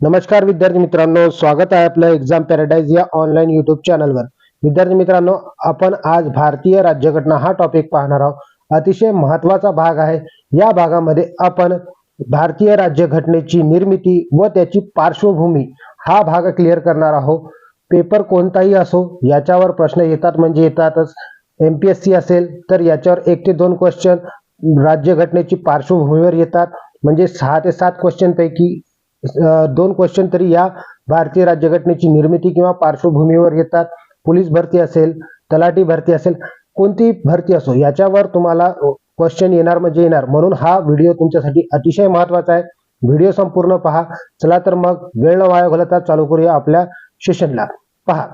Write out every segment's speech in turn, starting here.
नमस्कार विद्यार्थी मित्रांनो स्वागत आहे आपलं एक्झाम पॅराडाईज या ऑनलाईन युट्यूब चॅनलवर विद्यार्थी मित्रांनो आपण आज भारतीय राज्यघटना हा टॉपिक पाहणार आहोत. अतिशय महत्त्वाचा भाग आहे. या भागामध्ये आपण भारतीय राज्यघटनेची निर्मिती व त्याची पार्श्वभूमी हा भाग क्लिअर करणार आहोत. पेपर कोणताही असो याच्यावर प्रश्न येतात म्हणजे येतातच. एम पी एस सी असेल तर याच्यावर एक ते दोन क्वेश्चन राज्यघटनेची पार्श्वभूमीवर येतात. म्हणजे सहा ते सात क्वेश्चन पैकी दोन क्वेश्चन तरी या. भारतीय राज्यघटनेची निर्मिती किंवा पार्श्वभूमीवर येतात. पोलीस भरती असेल तलाठी भरती असेल कोणती भरती असो याच्यावर तुम्हाला क्वेश्चन येणार म्हणजे येणार. म्हणून हा व्हिडिओ तुमच्यासाठी अतिशय महत्त्वाचा आहे. व्हिडिओ संपूर्ण पहा. चला तर मग वेळ न वाया घालवता चालू करूया आपल्या सेशनला पहा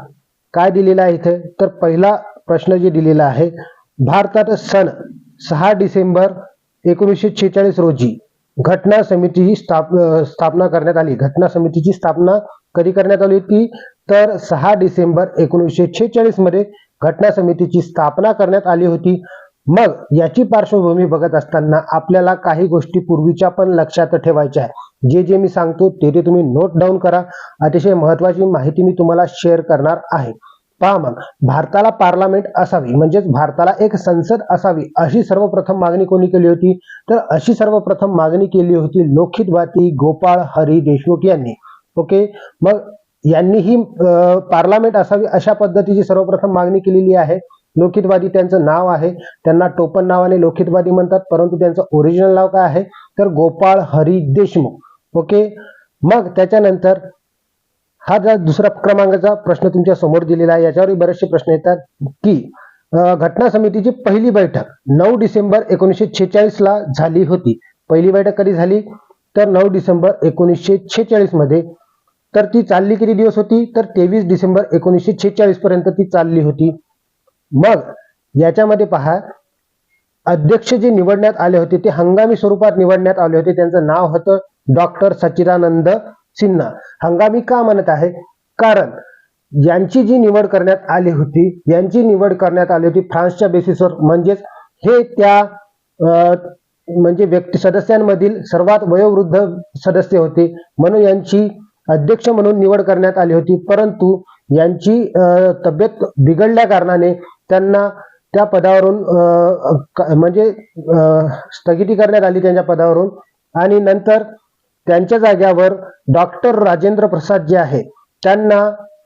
काय दिलेलं आहे इथे? तर पहिला प्रश्न जे दिलेला आहे भारतात सण सहा डिसेंबर एकोणीसशे छेचाळीस रोजी घटना समितीची स्थाप स्थापना करण्यात आली. घटना समितीची स्थापना कधी करण्यात आली होती? तर सहा डिसेंबर एकोणीसशे छेचाळीसमध्ये घटना समितीची स्थापना करण्यात आली होती. मग याची पार्श्वभूमी बघत असताना आपल्याला काही गोष्टी पूर्वीच्या पण लक्षात ठेवायच्या आहे जे जे मी सांगतो ते ते तुम्ही नोट डाऊन करा. अतिशय महत्वाची माहिती मी तुम्हाला शेअर करणार आहे. पहा मग भारताला पार्लमेंट असावी म्हणजेच भारताला एक संसद असावी अशी सर्वप्रथम मागणी कोणी केली होती? तर अशी सर्वप्रथम मागणी केली होती लोकहितवादी गोपाळ हरी देशमुख यांनी. ओके? मग यांनी ही पार्लमेंट असावी अशा पद्धतीची सर्वप्रथम मागणी केलेली आहे. लोखितवादी त्यांचं नाव आहे. त्यांना टोपण नावाने लोखितवादी म्हणतात परंतु त्यांचं ओरिजिनल नाव काय आहे? तर गोपाळ हरी देशमुख. ओके? मग त्याच्यानंतर हा जर दुसरा क्रमांकाचा प्रश्न तुमच्यासमोर दिलेला आहे याच्यावरही बरेचसे प्रश्न येतात की घटना समितीची पहिली बैठक नऊ डिसेंबर एकोणीसशे छेचाळीस ला झाली होती. पहिली बैठक कधी झाली? तर नऊ डिसेंबर एकोणीसशे छेचाळीसमध्ये. तर ती चालली किती दिवस होती? तर तेवीस डिसेंबर एकोणीसशे छेचाळीस पर्यंत ती चालली होती. मग याच्यामध्ये पहा अध्यक्ष जे निवडण्यात आले होते ते हंगामी स्वरूपात निवडण्यात आले होते त्यांचं नाव होतं डॉक्टर सच्चिदानंद सिन्हा हंगामी का म्हणत आहे? कारण यांची जी निवड करण्यात आली होती यांची निवड करण्यात आली होती फ्रान्सच्या बेसिसवर म्हणजेच हे त्या म्हणजे व्यक्ती सदस्यांमधील सर्वात वयोवृद्ध सदस्य होते. म्हणून यांची अध्यक्ष म्हणून निवड करण्यात आली होती. परंतु यांची तब्येत बिघडल्या कारणाने त्यांना त्या पदावरून म्हणजे स्थगिती करण्यात आली त्यांच्या पदावरून. आणि नंतर त्यांच्या जाग्यावर डॉक्टर राजेंद्र प्रसाद जे आहे त्यांना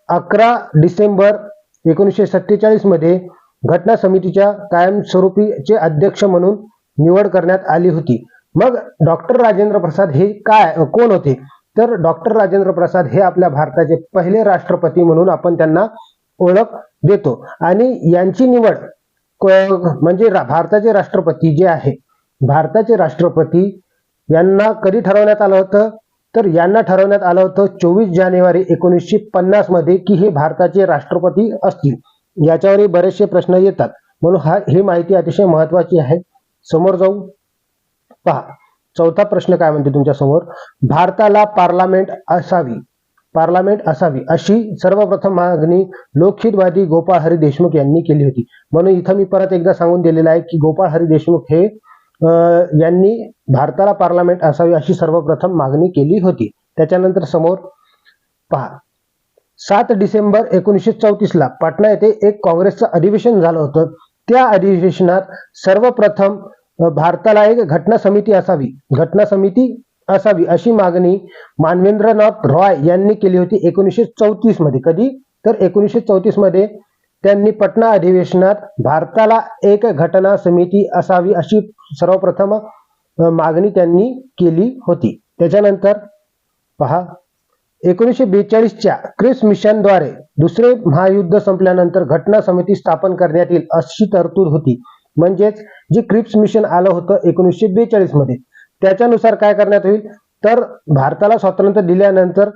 अकरा डिसेंबर एकोणीसशे सत्तेचाळीसमध्ये घटना समितीच्या कायमस्वरूपीचे अध्यक्ष म्हणून निवड करण्यात आली होती. मग डॉक्टर राजेंद्र प्रसाद हे काय कोण होते? तर डॉक्टर राजेंद्र प्रसाद हे आपल्या भारताचे पहिले राष्ट्रपती म्हणून आपण त्यांना ओळख देतो. आणि यांची निवड क- म्हणजे रा- भारताचे राष्ट्रपती जे आहे भारताचे राष्ट्रपती यांना कधी ठरवण्यात आलं होतं? तर यांना ठरवण्यात आलं होतं चोवीस जानेवारी एकोणीसशे पन्नासमध्ये की हे भारताचे राष्ट्रपती असतील. याच्यावरही बरेचसे प्रश्न येतात. म्हणून हा ही माहिती अतिशय महत्वाची आहे. समोर जाऊ. पहा. चौथा प्रश्न काय म्हणते तुमच्यासमोर? भारताला पार्लमेंट असावी. पार्लमेंट असावी अशी सर्वप्रथम मागणी लोकहितवादी गोपाळ हरी देशमुख यांनी केली होती. म्हणून इथं मी परत एकदा सांगून दिलेलं आहे की गोपाळ हरी देशमुख हे यांनी भारताला पार्लमेंट असावी अशी सर्वप्रथम मागणी केली होती. त्याच्यानंतर समोर पहा. सात डिसेंबर एकोणीसशे चौतीसला पाटणा येथे एक काँग्रेसचं अधिवेशन झालं होतं. त्या अधिवेशनात सर्वप्रथम भारताला एक घटना समिती असावी घटना समिती असावी अशी मागणी मानवेंद्रनाथ रॉय यांनी केली होती एकोणीसशे चौतीसमध्ये कधी? तर एकोणीसशे चौतीसमध्ये त्यांनी पटना अधिवेशनात भारताला एक घटना समिती असावी अशी सर्वप्रथम मागणी त्यांनी केली होती. त्याच्यानंतर पहा एकोणीसशे बेचाळीसच्या क्रिस मिशनद्वारे दुसरे महायुद्ध संपल्यानंतर घटना समिती स्थापन करण्यात येईल अशी तरतूद होती. म्हणजेच जे क्रिप्स मिशन आलं होतं एकोणीसशे बेचाळीसमध्ये त्याच्यानुसार काय करण्यात होईल? तर भारताला स्वातंत्र्य दिल्यानंतर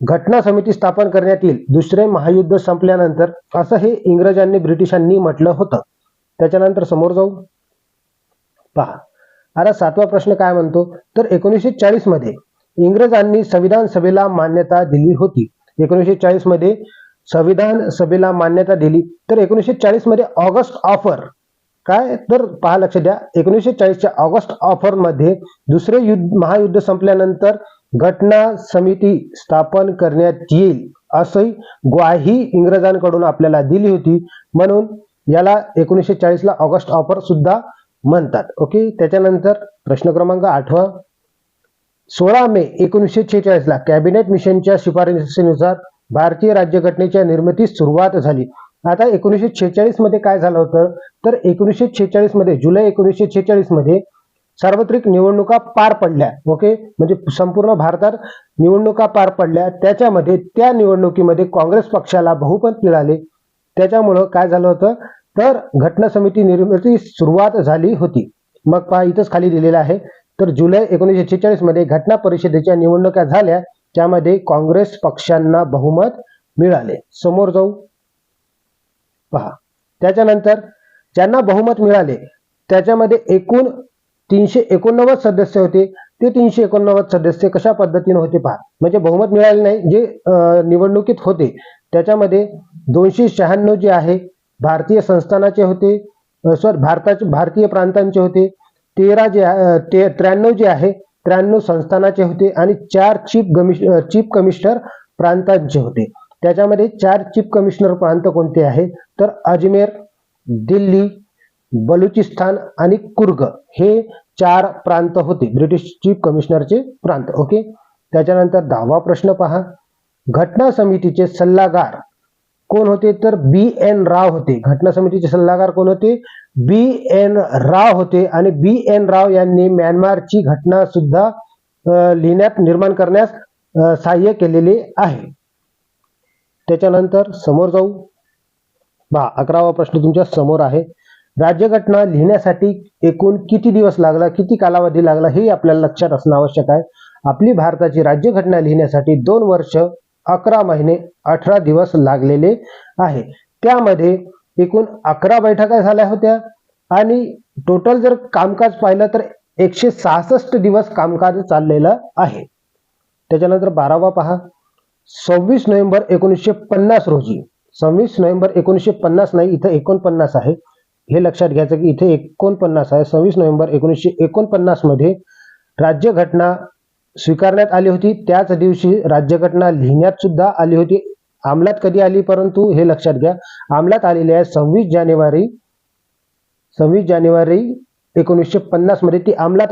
घटना समिती स्थापन करण्यात येईल. दुसरे महायुद्ध संपल्यानंतर असं हे इंग्रजांनी ब्रिटिशांनी म्हटलं होतं. त्याच्यानंतर समोर जाऊ. पहा. आता सातवा प्रश्न काय म्हणतो? तर एकोणीसशे चाळीसमध्ये इंग्रजांनी संविधान सभेला मान्यता दिली होती. एकोणीसशे चाळीसमध्ये संविधान सभेला मान्यता दिली. तर एकोणीसशे चाळीसमध्ये ऑगस्ट ऑफर. काय? तर पहा लक्ष द्या. एकोणीसशे चाळीसच्या ऑगस्ट ऑफरमध्ये दुसरे युद्ध महायुद्ध संपल्यानंतर घटना समिती स्थापन करण्यात येईल अशी ग्वाही इंग्रजांकडून आपल्याला दिली होती. म्हणून याला एकोणीसशे चाळीसला ऑगस्ट ऑफर सुद्धा म्हणतात. ओके त्याच्यानंतर प्रश्न क्रमांक आठवा. सोळा मे एकोणीसशे छेचाळीसला कॅबिनेट मिशनच्या शिफारसीनुसार भारतीय राज्यघटनेच्या निर्मितीस सुरुवात झाली. आता एकोणीसशे छेचाळीसमध्ये काय झालं होतं? तर एकोणीसशे छेचाळीसमध्ये जुलै एकोणीसशे छेचाळीसमध्ये सार्वत्रिक निवडणुका पार पडल्या. ओके म्हणजे संपूर्ण भारतात निवडणुका पार पडल्या. त्याच्यामध्ये त्या निवडणुकीमध्ये काँग्रेस पक्षाला बहुमत मिळाले. त्याच्यामुळं काय झालं होतं? तर घटना समिती निर्मिती सुरुवात झाली होती. मग पहा इथंच खाली दिलेलं आहे. तर जुलै एकोणीसशे छेचाळीसमध्ये घटना परिषदेच्या निवडणुका झाल्या. त्यामध्ये काँग्रेस पक्षांना बहुमत मिळाले. समोर जाऊ. पहा. त्याच्यानंतर ज्यांना बहुमत मिळाले त्याच्यामध्ये एकूण तीनशे एकोणनव्वद सदस्य होते. ते तीनशे एकोणनव्वद सदस्य कशा पद्धतीने होते पहा. म्हणजे बहुमत मिळाले नाही जे निवडणुकीत होते. त्याच्यामध्ये दोनशे शहाण्णव जे आहे भारतीय संस्थानाचे होते सॉरी भारताचे भारतीय प्रांतांचे होते. तेरा जे ते त्र्याण्णव जे आहे त्र्याण्णव संस्थानाचे होते आणि चार चीफ गमिश चीफ कमिशनर प्रांतांचे होते. त्याच्यामध्ये चार चीफ कमिशनर प्रांत कोणते आहेत तर अजमेर दिल्ली बलुचिस्तान आणि कुर्ग हे चार प्रांत होते. ब्रिटिश चीफ कमिशनरचे प्रांत ओके त्याच्यानंतर दहावा प्रश्न पहा. घटना समितीचे सल्लागार कोण होते? तर बी एन राव होते. घटना समितीचे सल्लागार कोण होते? बी एन राव होते. आणि बी एन राव यांनी म्यानमारची घटना सुद्धा लिहिण्यात निर्माण करण्यास सहाय्य केलेले आहे. त्याच्यानंतर समोर जाऊ. बा अकरावा प्रश्न तुमच्यासमोर आहे. राज्यघटना लिहिण्यासाठी एकूण किती दिवस लागला? किती कालावधी लागला? हे आपल्याला लक्षात असणं आवश्यक आहे. आपली भारताची राज्यघटना लिहिण्यासाठी दोन वर्ष अकरा महिने अठरा दिवस लागलेले आहे. त्यामध्ये एकूण अकरा बैठका झाल्या होत्या. आणि टोटल जर कामकाज पाहिलं तर एकशे सहासष्ट दिवस कामकाज चाललेलं आहे. त्याच्यानंतर बारावा पहा. सव्वीस नोव्हेंबर एकोणीसशे पन्नास रोजी. सव्वीस नोव्हेंबर एकोणीसशे पन्नास नाही इथं एकोणपन्नास आहे. हे लक्षात घ्यायचं की इथे एकोणपन्नास आहे. सव्वीस नोव्हेंबर एकोणीसशे एकोणपन्नासमध्ये राज्यघटना स्वीकारण्यात आली होती. त्याच दिवशी राज्यघटना लिहिण्यात सुद्धा आली होती. अंमलात कधी आली? परंतु हे लक्षात घ्या. अंमलात आलेली आहे सव्वीस जानेवारी सव्वीस जानेवारी एकोणीसशे पन्नासमध्ये ती अंमलात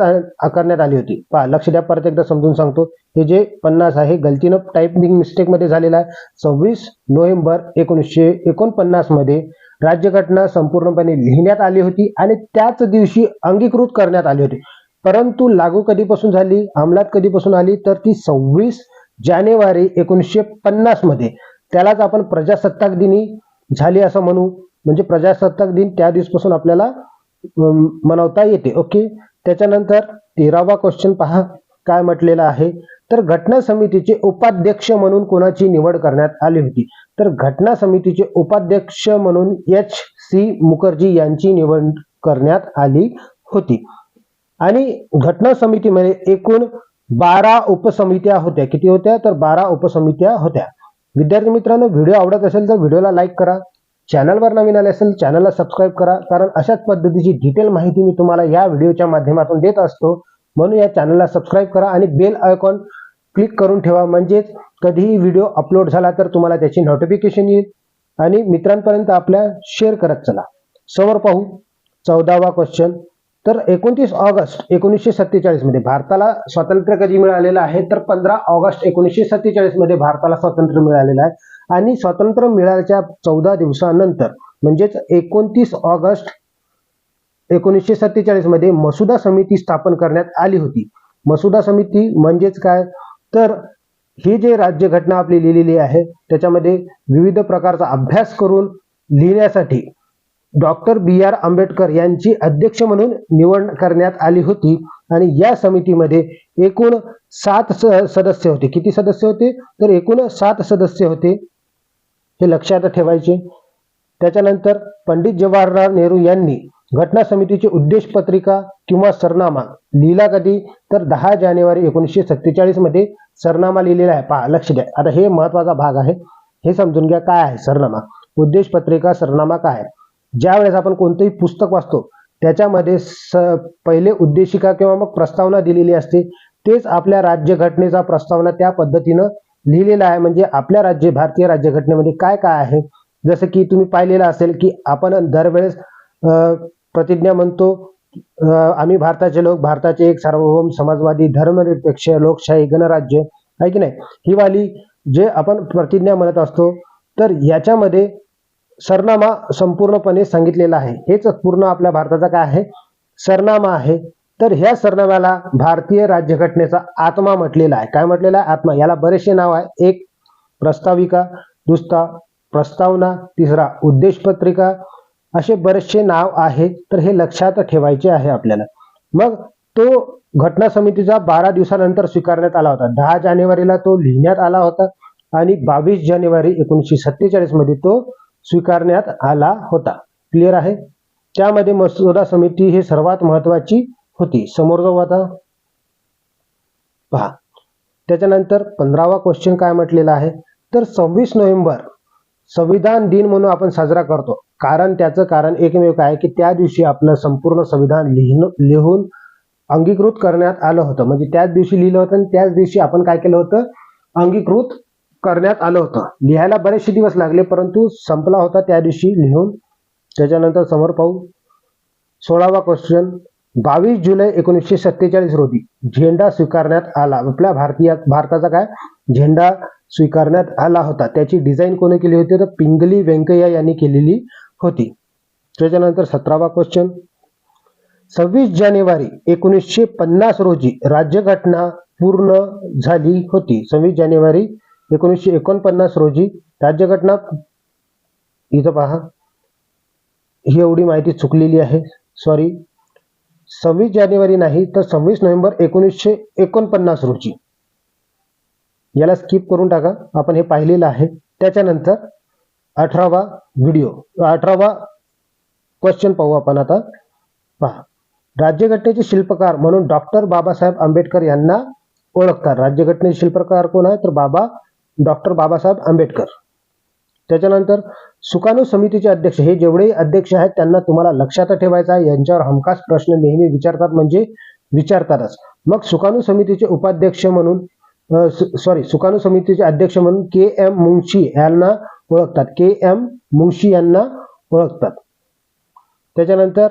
करण्यात आली होती. पहा लक्ष द्या परत एकदा समजून सांगतो. हे जे पन्नास आहे गलतीनं टायपिंग मिस्टेकमध्ये झालेलं आहे. सव्वीस नोव्हेंबर एकोणीसशे एकोणपन्नासमध्ये राज्यघटना संपूर्णपणे लिहिण्यात आली होती आणि त्याच दिवशी अंगीकृत करण्यात आली होती. परंतु लागू कधीपासून झाली अंमलात कधीपासून आली तर ती सव्वीस जानेवारी एकोणीसशे पन्नासमध्ये. त्यालाच आपण प्रजासत्ताक दिनी झाली असं म्हणू. म्हणजे प्रजासत्ताक दिन त्या दिवसपासून आपल्याला मनवता येते. ओके? त्याच्यानंतर तेरावा क्वेश्चन पहा काय म्हटलेलं आहे? तर घटना समितीचे उपाध्यक्ष म्हणून कोणाची निवड करण्यात आली होती? तर घटना समितीचे उपाध्यक्ष म्हणून एच सी मुखर्जी यांची निवड करण्यात आली होती. आणि घटना समितीमध्ये एकूण बारा उपसमित्या होत्या. किती होत्या? तर बारा उपसमित्या होत्या. विद्यार्थी मित्रांनो व्हिडिओ आवडत असेल तर व्हिडिओला लाईक करा. चॅनलवर नवीन आले असेल चॅनलला सबस्क्राईब करा. कारण अशाच पद्धतीची डिटेल माहिती मी तुम्हाला या व्हिडिओच्या माध्यमातून देत असतो. म्हणून या चॅनलला सबस्क्राईब करा आणि बेल आयकॉन क्लिक करून ठेवा. म्हणजेच कधीही व्हिडिओ अपलोड झाला तर तुम्हाला त्याची नोटिफिकेशन येईल. आणि मित्रांपर्यंत आपल्या शेअर करत चला. समोर पाहू. चौदावा क्वेश्चन तर एकोणतीस ऑगस्ट एकोणीसशे सत्तेचाळीसमध्ये भारताला स्वातंत्र्य कधी मिळालेलं आहे? तर पंधरा ऑगस्ट एकोणीसशे सत्तेचाळीसमध्ये भारताला स्वातंत्र्य मिळालेलं आहे. आणि स्वातंत्र्य मिळाल्याच्या चौदा दिवसानंतर म्हणजेच एकोणतीस ऑगस्ट एकोणीसशे सत्तेचाळीसमध्ये मसुदा समिती स्थापन करण्यात आली होती. मसुदा समिती म्हणजेच काय? तर ही जे राज्यघटना आपली लिहिलेली आहे त्याच्यामध्ये विविध प्रकारचा अभ्यास करून लिहिण्यासाठी डॉक्टर बी आर आंबेडकर यांची अध्यक्ष म्हणून निवड करण्यात आली होती. आणि या समितीमध्ये एकूण सात स- सदस्य होते. किती सदस्य होते? तर एकूण सात सदस्य होते. हे लक्षात ठेवायचे. त्याच्यानंतर पंडित जवाहरलाल नेहरू यांनी घटना समितीची उद्देश पत्रिका किंवा सरनामा लिहिला कधी? तर दहा जानेवारी एकोणीसशे सत्तेचाळीसमध्ये सरनामा लिहिलेला आहे. पहा लक्ष द्या. आता हे महत्त्वाचा भाग आहे. हे समजून घ्या काय आहे सरनामा. उद्देश पत्रिका सरनामा काय आहे? ज्या वेळेस आपण कोणतंही पुस्तक वाचतो त्याच्यामध्ये स पहिले उद्देशिका किंवा मग प्रस्तावना दिलेली असते. तेच आपल्या राज्यघटनेचा प्रस्तावना त्या पद्धतीनं लिहिलेला आहे. म्हणजे आपल्या राज्य भारतीय राज्यघटनेमध्ये काय काय आहे? जसं की तुम्ही पाहिलेलं असेल की आपण दरवेळेस प्रतिज्ञा म्हणतो आम्ही भारताचे लोक भारताचे एक सार्वभौम समाजवादी धर्मनिरपेक्ष लोकशाही गणराज्य आहे की नाही? ही वाली जे आपण प्रतिज्ञा म्हणत असतो तर याच्यामध्ये सरनामा संपूर्णपणे सांगितलेला आहे. हेच पूर्ण आपल्या भारताचा काय आहे? सरनामा आहे. तर ह्या सरनाम्याला भारतीय राज्यघटनेचा आत्मा म्हटलेला आहे. काय म्हटलेला आहे? आत्मा. याला बरेचसे नाव आहे. एक प्रस्ताविका दुसरा प्रस्तावना तिसरा उद्देश पत्रिका असे बरेचसे नाव आहे. तर हे लक्षात ठेवायचे आहे आपल्याला. मग तो घटना समितीचा बारा दिवसानंतर स्वीकारण्यात आला होता. दहा जानेवारीला तो लिहिण्यात आला होता आणि बावीस जानेवारी एकोणीसशे सत्तेचाळीसमध्ये तो स्वीकारण्यात आला होता. क्लिअर आहे? त्यामध्ये मसुदा समिती ही सर्वात महत्वाची होती. समोर जाऊ आता. पहा. त्याच्यानंतर पंधरावा क्वेश्चन काय म्हटलेला आहे? तर सव्वीस नोव्हेंबर संविधान दिन म्हणून आपण साजरा करतो. कारण त्याचं कारण एकमेव काय? की त्या दिवशी आपलं संपूर्ण संविधान लिहिणं लिहून अंगीकृत करण्यात आलं होतं. म्हणजे त्याच दिवशी लिहिलं होतं आणि त्याच दिवशी आपण काय केलं होतं? अंगीकृत करण्यात आलं होतं. लिहायला बरेचसे दिवस लागले परंतु संपला होता त्या दिवशी लिहून. त्याच्यानंतर समोर पाहू. सोळावा क्वेश्चन बावीस जुलै एकोणीसशे सत्तेचाळीस रोजी झेंडा स्वीकारण्यात आला. आपल्या भारतीय भारताचा काय? झेंडा स्वीकारण्यात आला होता. त्याची डिझाईन कोणी केली होती? तर पिंगली व्यंकय्या यांनी केलेली होती. त्याच्यानंतर सतरावा क्वेश्चन सव्वीस जानेवारी एकोणीसशे पन्नास रोजी राज्यघटना पूर्ण झाली होती. सव्वीस जानेवारी एकोणीसशे एकोणपन्नास रोजी राज्यघटना इथं पहा. ही एवढी माहिती चुकलेली आहे. सॉरी सव्वीस जानेवारी नाही तर सव्वीस नोव्हेंबर एकोणीसशे एकोणपन्नास रोजी. याला स्किप करून टाका. आपण हे पाहिलेलं आहे. त्याच्यानंतर अठरावा व्हिडिओ अठरावा क्वेश्चन पाहू आपण आता. पहा. राज्यघटनेचे शिल्पकार म्हणून डॉक्टर बाबासाहेब आंबेडकर यांना ओळखतात. राज्यघटनेचे शिल्पकार कोण आहे तर बाबा डॉक्टर बाबासाहेब आंबेडकर. त्याच्यानंतर सुकाणू समितीचे अध्यक्ष हे जेवढे अध्यक्ष आहेत त्यांना तुम्हाला लक्षात ठेवायचं आहे यांच्यावर हमखास प्रश्न नेहमी विचारतात म्हणजे विचारतातच. मग सुकाणू समितीचे उपाध्यक्ष म्हणून सॉरी सुकाणू समितीचे अध्यक्ष म्हणून के एम मुंशी यांना ओळखतात. के एम मुंशी यांना ओळखतात. त्याच्यानंतर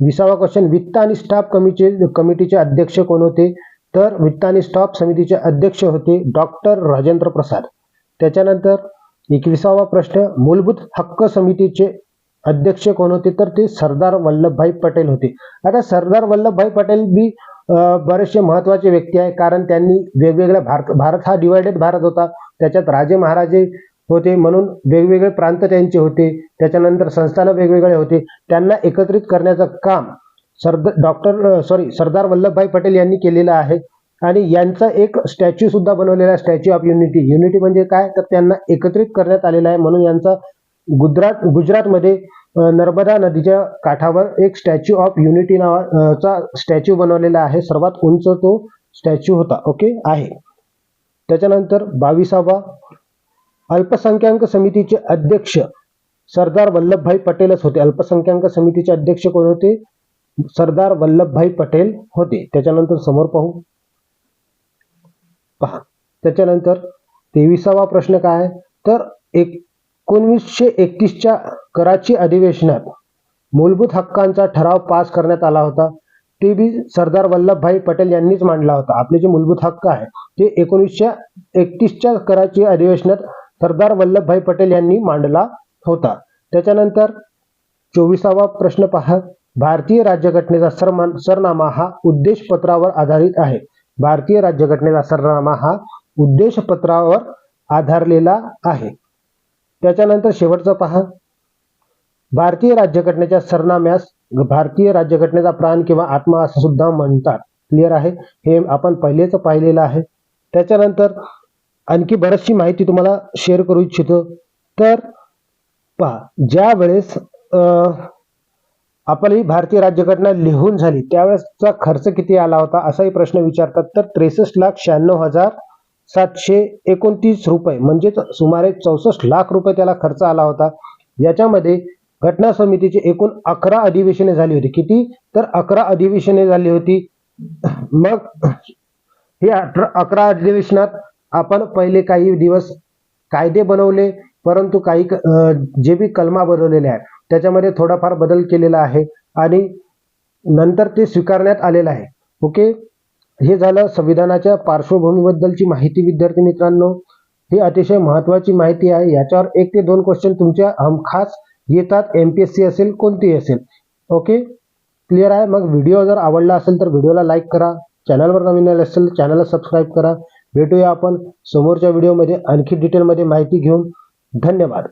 विसावा क्वेश्चन वित्त आणि स्टाफ कमिटीचे कमिटीचे अध्यक्ष कोण होते? तर वित्त आणि समितीचे अध्यक्ष होते डॉक्टर राजेंद्र प्रसाद. त्याच्यानंतर एकविसावा प्रश्न मूलभूत हक्क समितीचे अध्यक्ष कोण होते? तर ते सरदार वल्लभभाई पटेल होते. आता सरदार वल्लभभाई पटेल बी बरेचसे महत्त्वाचे व्यक्ती आहे कारण त्यांनी वेगवेगळ्या भारत भारत हा डिवायडेड भारत होता. त्याच्यात राजे महाराजे होते म्हणून वेगवेगळे प्रांत त्यांचे होते. त्याच्यानंतर संस्थानं वेगवेगळे होते. त्यांना एकत्रित करण्याचं काम सरदार डॉक्टर सॉरी सरदार वल्लभभाई पटेल यांनी केलेलं आहे. आणि यांचा एक स्टॅच्यू सुद्धा बनवलेला आहे स्टॅच्यू ऑफ युनिटी युनिटी म्हणजे काय? तर त्यांना एकत्रित करण्यात आलेला आहे म्हणून यांचा गुजरात गुजरातमध्ये नर्मदा नदीच्या काठावर एक स्टॅच्यू ऑफ युनिटी नावाचा स्टॅच्यू बनवलेला आहे. सर्वात उंच तो स्टॅच्यू होता. ओके आहे. त्याच्यानंतर बावीसावा अल्पसंख्याक समितीचे अध्यक्ष सरदार वल्लभभाई पटेलच होते. अल्पसंख्याक समितीचे अध्यक्ष कोण होते? सरदार वल्लभभाई पटेल होते. त्याच्यानंतर समोर पाहू. पहा. त्याच्यानंतर तेविसावा प्रश्न काय तर एकोणवीसशे एकतीसच्या कराची अधिवेशनात मूलभूत हक्कांचा ठराव पास करण्यात आला होता. ते बी सरदार वल्लभभाई पटेल यांनीच मांडला होता. आपले जे मूलभूत हक्क आहे ते एकोणीसशे एकतीसच्या कराची अधिवेशनात सरदार वल्लभभाई पटेल यांनी मांडला होता. त्याच्यानंतर चोवीसावा प्रश्न पहा. भारतीय राज्यघटनेचा सरमान सरनामा हा उद्देशपत्रावर आधारित आहे. भारतीय राज्यघटनेचा सरनामा हा उद्देशपत्रावर आधारलेला आहे. त्याच्यानंतर शेवटचं पहा भारतीय राज्यघटनेच्या सरनाम्यास भारतीय राज्यघटनेचा प्राण किंवा आत्मा असं सुद्धा म्हणतात. क्लिअर आहे? हे आपण पहिलेच पाहिलेलं आहे. त्याच्यानंतर आणखी बरीचशी माहिती तुम्हाला शेअर करू इच्छितो. तर पहा ज्या वेळेस अं, आपली भारतीय राज्यघटना लिहून झाली त्यावेळेसचा खर्च किती आला होता असाही प्रश्न विचारतात. तर त्रेसष्ट लाख शहाण्णव हजार सातशे एकोणतीस रुपये म्हणजेच सुमारे चौसष्ट लाख रुपये त्याला खर्च आला होता. याच्यामध्ये घटना समितीची एकूण अकरा अधिवेशने झाली होती. किती? तर अकरा अधिवेशने झाली होती. मग हे अकरा अधिवेशनात आपण पहिले काही दिवस कायदे बनवले परंतु काही क- जे बी कलमा बनवलेल्या आहेत. त्याच्यामध्ये थोडाफार बदल केलेला आहे आणि नंतर ते स्वीकारण्यात आलेलं आहे. ओके? हे झालं संविधानाच्या पार्श्वभूमीबद्दलची माहिती विद्यार्थी मित्रांनो. ही अतिशय महत्वाची माहिती आहे. याच्यावर एक ते दोन क्वेश्चन तुमच्या हमखास येतात. एम पी एस सी असेल कोणतीही असेल. ओके? क्लिअर आहे? मग व्हिडिओ जर आवडला असेल तर व्हिडिओला लाईक करा. चॅनलवर नवीन आले असेल तर चॅनलला सबस्क्राईब करा. भेटूया आपण समोरच्या व्हिडिओमध्ये आणखी डिटेलमध्ये माहिती घेऊन. धन्यवाद.